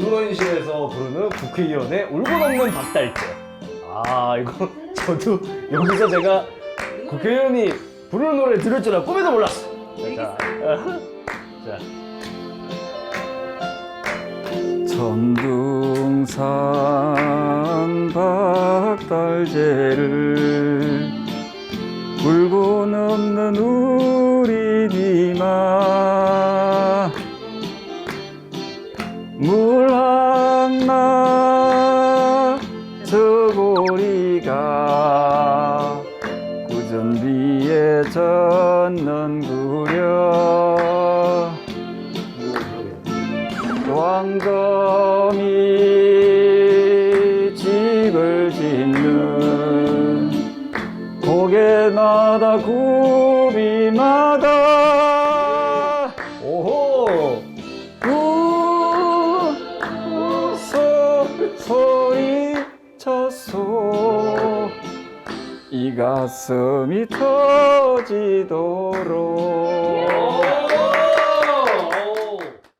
의원실에서 부르는 국회의원의 울고 넘는 박달재. 아 이거 저도 여기서 제가 국회의원이 부르는 노래 들을 줄 알고 꿈에도 몰랐어. 자, 자. 천둥산 박달재를 울고 넘는 우리 물 하나 저고리가 구전 비에 젖는 구려. 왕검이 집을 짓는 고개마다 굽이 소리쳤소? 이 가슴이 터지도록